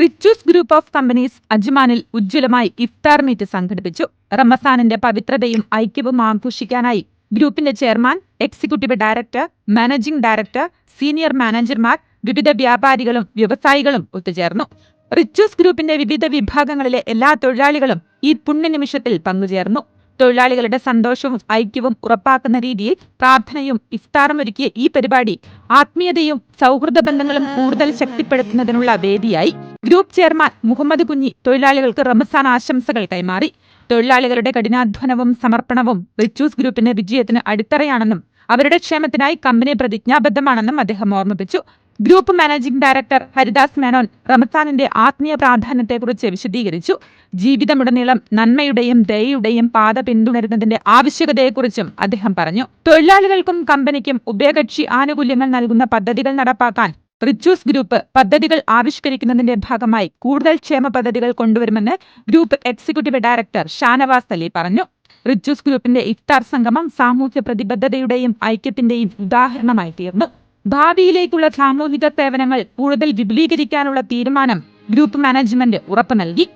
Richu's group of companies അജ്മാനിൽ ഉജ്ജ്വലമായി ഇഫ്താർ മീറ്റ് സംഘടിപ്പിച്ചു. റമസാനിന്റെ പവിത്രതയും ഐക്യവും ആഘോഷിക്കാനായി ഗ്രൂപ്പിന്റെ chairman executive director managing director senior മാനേജർമാർ വിവിധ വ്യാപാരികളും വ്യവസായികളും ഒത്തുചേർന്നു. റിച്ചൂസ് ഗ്രൂപ്പിന്റെ വിവിധ വിഭാഗങ്ങളിലെ എല്ലാ തൊഴിലാളികളും ഈ പുണ്യനിമിഷത്തിൽ പങ്കുചേർന്നു. തൊഴിലാളികളുടെ സന്തോഷവും ഐക്യവും ഉറപ്പാക്കുന്ന രീതിയിൽ പ്രാർത്ഥനയും ഇഫ്താറും ഒരുക്കിയ ഈ പരിപാടി ആത്മീയതയും സൗഹൃദ ബന്ധങ്ങളും കൂടുതൽ ശക്തിപ്പെടുത്തുന്നതിനുള്ള വേദിയായി. ഗ്രൂപ്പ് ചെയർമാൻ മുഹമ്മദ് കുഞ്ഞി തൊഴിലാളികൾക്ക് റമസാൻ ആശംസകൾ കൈമാറി. തൊഴിലാളികളുടെ കഠിനാധ്വാനവും സമർപ്പണവും റിച്ചൂസ് ഗ്രൂപ്പിന്റെ വിജയത്തിന് അടിത്തറയാണെന്നും അവരുടെ ക്ഷേമത്തിനായി കമ്പനി പ്രതിജ്ഞാബദ്ധമാണെന്നും അദ്ദേഹം ഓർമ്മിപ്പിച്ചു. Group managing director Haridas Menon റമസാനിന്റെ ആത്മീയ പ്രാധാന്യത്തെക്കുറിച്ച് വിശദീകരിച്ചു. ജീവിതമുടനീളം നന്മയുടെയും ദയയുടെയും പാത പിന്തുടരുന്നതിന്റെ ആവശ്യകതയെക്കുറിച്ചും അദ്ദേഹം പറഞ്ഞു. തൊഴിലാളികൾക്കും കമ്പനിക്കും ഉഭയകക്ഷി ആനുകൂല്യങ്ങൾ നൽകുന്ന പദ്ധതികൾ നടപ്പാക്കാൻ റിച്ചൂസ് ഗ്രൂപ്പ് പദ്ധതികൾ ആവിഷ്കരിക്കുന്നതിന്റെ ഭാഗമായി കൂടുതൽ ക്ഷേമ പദ്ധതികൾ കൊണ്ടുവരുമെന്ന് group executive director Shanavas Ali പറഞ്ഞു. റിച്ചൂസ് ഗ്രൂപ്പിന്റെ ഇഫ്താർ സംഗമം സാമൂഹ്യ പ്രതിബദ്ധതയുടെയും ഐക്യത്തിന്റെയും ഉദാഹരണമായി തീർന്നു. ഭാവിയിലേക്കുള്ള സാമൂഹിക സേവനങ്ങൾ കൂടുതൽ വിപുലീകരിക്കാനുള്ള തീരുമാനം ഗ്രൂപ്പ് മാനേജ്മെന്റ് ഉറപ്പു നൽകി.